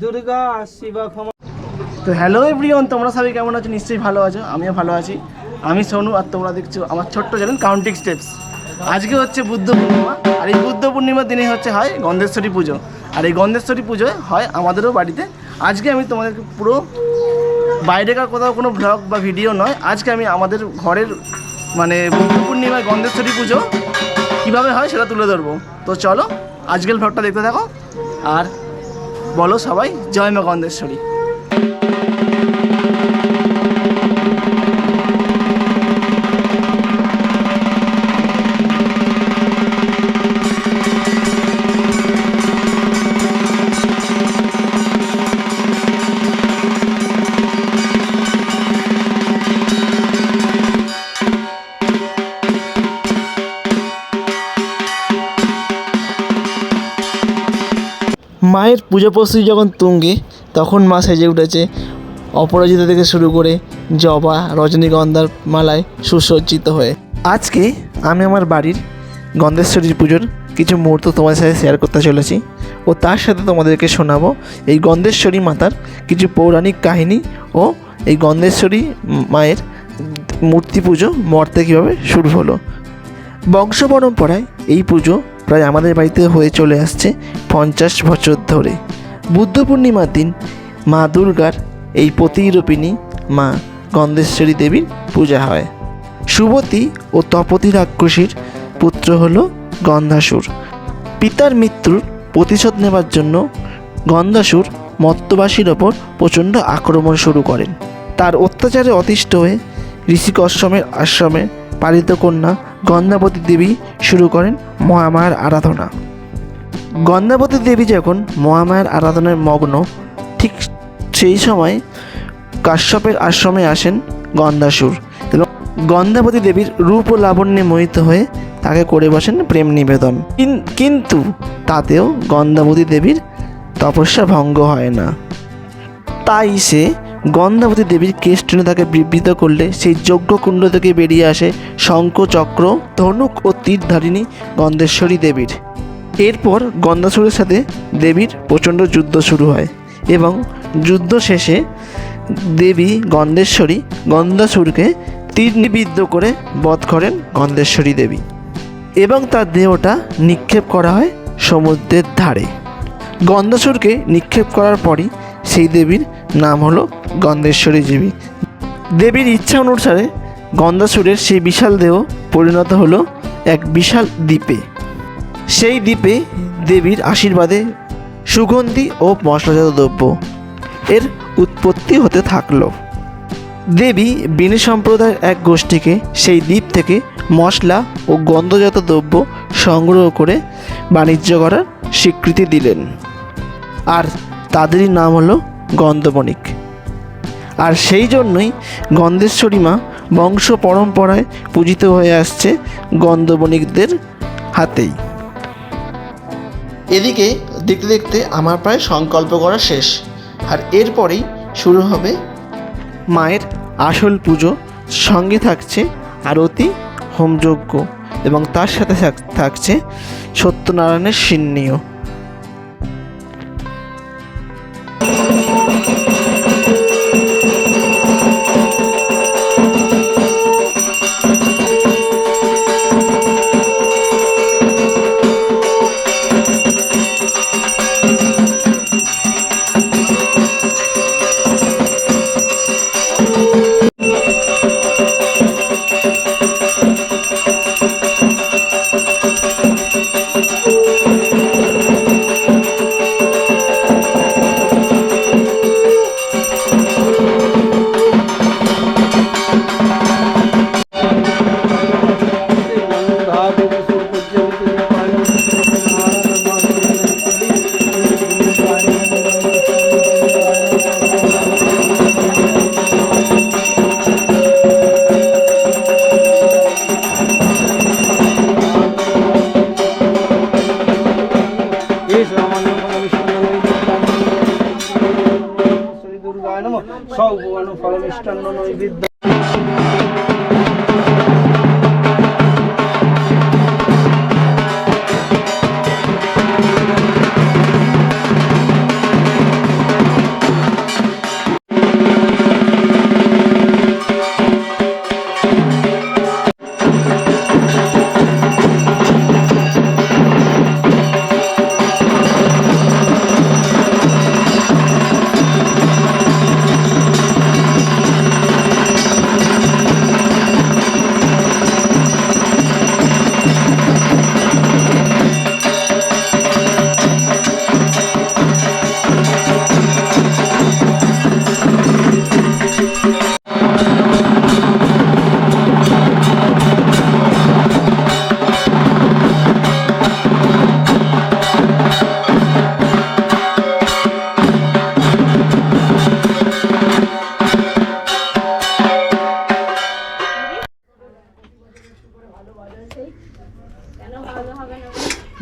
দুর্গা ক্ষমা। তো hello everyone তোমরা সবাই কেমন আছো? নিশ্চয়ই ভালো আছো, আমিও ভালো আছি। আমি সোনু আর তোমরা দেখছ আমার ছোট্ট চ্যানেল কাউন্টিং স্টেপস আজকে হচ্ছে বুদ্ধ পূর্ণিমা, আর এই বুদ্ধ পূর্ণিমার দিনে হচ্ছে হয় গন্ধেশ্বরী পুজো। আর এই গন্ধেশ্বরী পুজো হয় আমাদেরও বাড়িতে। আজকে আমি তোমাদেরকে পুরো বাইরেকার কোথাও কোনো ব্লগ বা ভিডিও নয়। আজকে আমি আমাদের ঘরের মানে বুদ্ধ পূর্ণিমায় গন্ধেশ্বরী পুজো কীভাবে হয় সেটা তুলে ধরবো। তো চলো, আজকের ভ্লগটা দেখতে থাকো। আর বলো সবাই জয় মা গন্ধেশ্বরী। মায়ের পুজো প্রস্তুতি যখন তুঙ্গে, তখন মা সেজে উঠেছে। অপরাজিতা থেকে শুরু করে জবা, রজনীগন্ধার মালায় সুসজ্জিত হয়ে। আজকে আমি আমার বাড়ির গন্ধেশ্বরীর পুজোর কিছু মুহূর্ত তোমাদের সাথে শেয়ার করতে চলেছি ও তার সাথে তোমাদেরকে শোনাবো এই গন্ধেশ্বরী মাতার কিছু পৌরাণিক কাহিনী ও এই গন্ধেশ্বরী মায়ের মূর্তি পুজো মর্তে কীভাবে শুরু হলো। বংশ পরম্পরায় এই পুজো প্রায় আমাদের বাড়িতে হয়ে চলে আসছে পঞ্চাশ বছর ধরে। বুদ্ধ পূর্ণিমার দিন মা দুর্গার এই প্রতিরূপিণী মা গন্ধেশ্বরী দেবীর পূজা হয়। সুবতী ও তপতী রাক্ষসীর পুত্র হল গন্ধাসুর। পিতার মৃত্যুর প্রতিশোধ নেবার জন্য গন্ধাসুর মত্তবাসীর ওপর প্রচণ্ড আক্রমণ শুরু করেন। তার অত্যাচারে অতিষ্ঠ হয়ে ঋষিক আশ্রমের আশ্রমে পালিত কন্যা গন্ধাবতী দেবী শুরু করেন মহামায়ার আরাধনা। গন্ধাবতী দেবী যখন মহামায়ার আরাধনায় মগ্ন, ঠিক সেই সময় কাশ্যপের আশ্রমে আসেন গন্ধাসুর এবং গন্ধাবতী দেবীর রূপ ও লাবণ্যে মোহিত হয়ে তাকে করে বসেন প্রেম নিবেদন। কিন- কিন্তু তাতেও গন্ধাবতী দেবীর তপস্যা ভঙ্গ হয় না। তাই সে গন্ধাবতী দেবীর কেশ টেনে তাকে বিবৃত করলে সেই যজ্ঞকুণ্ড থেকে বেরিয়ে আসে শঙ্খ চক্র ধনুক ও তীরধারিণী গন্ধেশ্বরী দেবীর। এরপর গন্ধাসুরের সাথে দেবীর প্রচণ্ড যুদ্ধ শুরু হয় এবং যুদ্ধ শেষে দেবী গন্ধেশ্বরী গন্ধাসুরকে তীর নিবিদ্ধ করে বধ করেন গন্ধেশ্বরী দেবী এবং তার দেহটা নিক্ষেপ করা হয় সমুদ্রের ধারে। গন্ধেশ্বরকে নিক্ষেপ করার পরই সেই দেবীর নাম হলো গন্ধেশ্বরী দেবী দেবীর ইচ্ছা অনুসারে গন্ধাসুরের সেই বিশাল দেহ পরিণত হলো এক বিশাল দ্বীপে। সেই দ্বীপে দেবীর আশীর্বাদে সুগন্ধি ও মশলাজাত দ্রব্য এর উৎপত্তি হতে থাকল। দেবী বিনি সম্প্রদায়ের এক গোষ্ঠীকে সেই দ্বীপ থেকে মশলা ও গন্ধজাত দ্রব্য সংগ্রহ করে বাণিজ্য করার স্বীকৃতি দিলেন। আর তাদেরই নাম হলো গন্ধবণিক। আর সেই জন্যই গন্ধেশ্বরী মা বংশ পরম্পরায় পূজিত হয়ে আসছে গন্ধবণিকদের হাতেই। এদিকে দেখতে দেখতে আমার প্রায় সংকল্প করা শেষ। আর এরপরেই শুরু হবে মায়ের আসল পুজো সঙ্গে থাকছে আরতি হোমযজ্ঞ এবং তার সাথে থাক- থাকছে সত্যনারায়ণের সিন্নিও।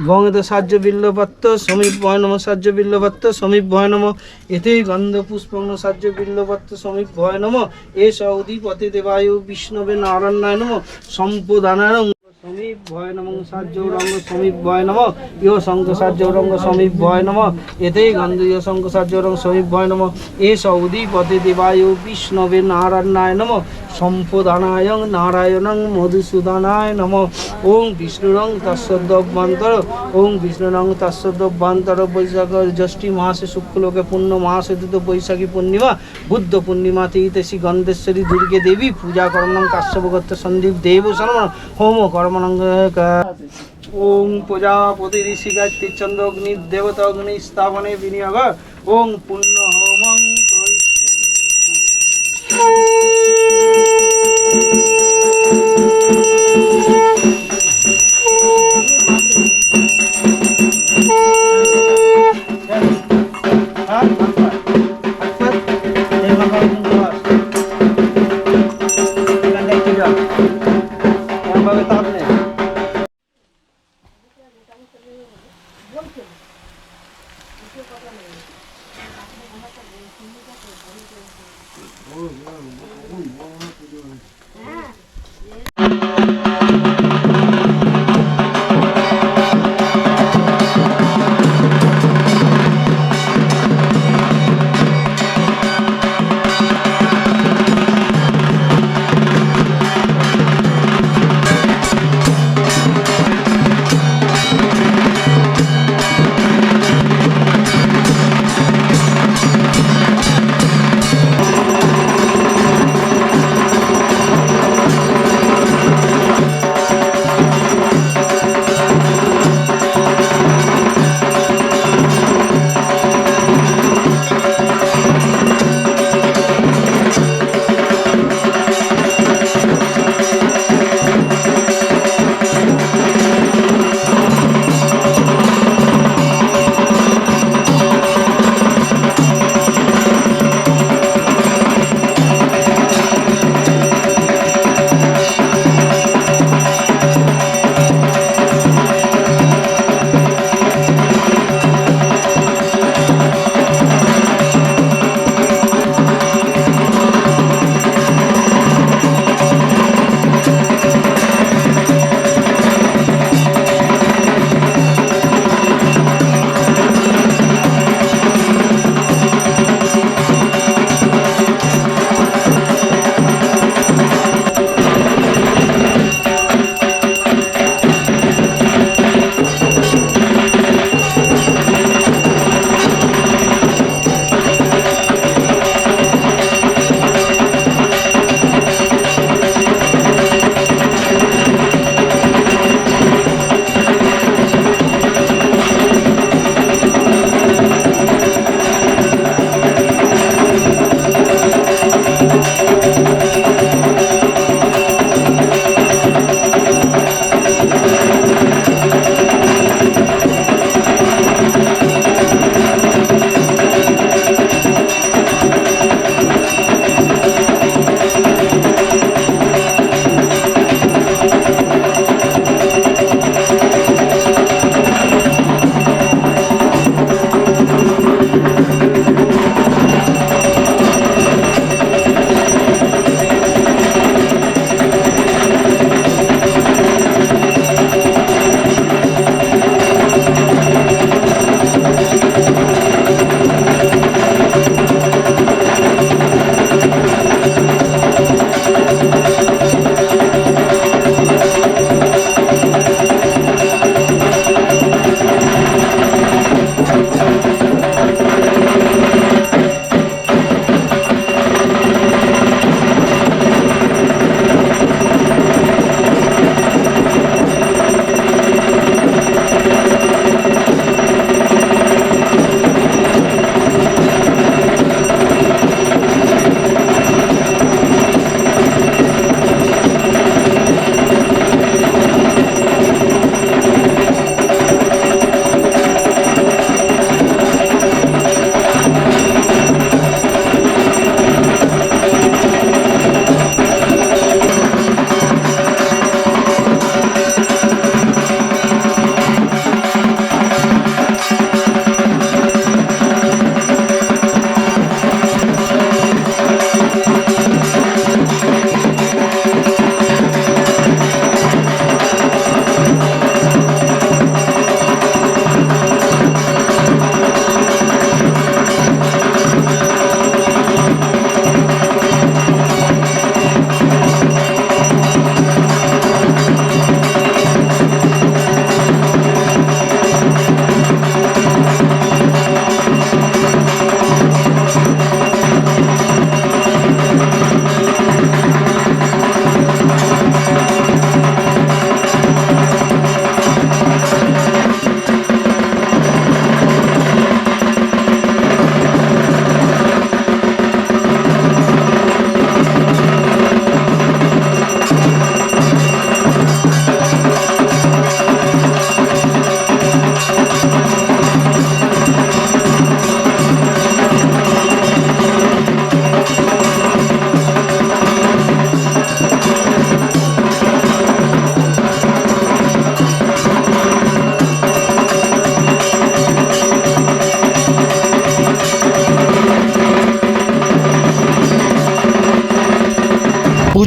গঙ্গদ সাহায্য বিল্লপত্র সমীপ ভয়নম সাহায্য বিল্লপত্র সমীপ ভয়নম এতেই এতে গন্ধ পুষ্পং সাহায্য বিল্লপত্র সমীপ ভয়নম এ সৌদি পথে দেবায়ু বিষ্ণবে নারায়ণায় নম। সম্পদানায় সমীপ ভয় নম সাহায্য রঙ্গ সমীপ ভয় নম। ইয় শঙ্খ সাহায্য সমীপ ভয় নম। এতে গন্ধ ইয় শঙ্খ সাহায্য সমীপ ভয় নম। এ সৌদিপতি দেবায়ু বিষ্ণবে নারায়ণায় নম। সম্পদানায় নারায়ণং মধুসূদনায় নম। ওং বিষ্ণুরং তস্যদ্রব্যান্তর ওং বিষ্ণুরং তস্যদ্রব্যান্তর বৈশাখ জ্যৈষ্ঠী মাসে শুক্লকে পূর্ণ মাসে দুটো বৈশাখী পূর্ণিমা। বুদ্ধ পূর্ণিমা শ্রী গন্ধেশ্বরী দুর্গে দেবী পূজা কর্মণং কাশ্যপগত্য সন্দীপ দেব সনমন হোম কর্মণং ওং প্রজাপতি ঋষি গায়ত্রী চন্দ্র অগ্নি দেবতা অগ্নি স্থাপনে বিনিয়োগ। ওং পুণ্য হোমং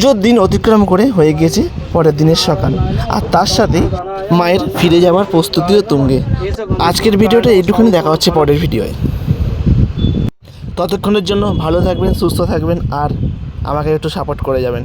পুজোর দিন অতিক্রম করে হয়ে গিয়েছে পরের দিনের সকাল। আর তার সাথে মায়ের ফিরে যাওয়ার প্রস্তুতিও তুঙ্গে। আজকের ভিডিওটা এইটুকুনি, দেখা হচ্ছে পরের ভিডিওয়। ততক্ষণের জন্য ভালো থাকবেন, সুস্থ থাকবেন, আর আমাকে একটু সাপোর্ট করে যাবেন।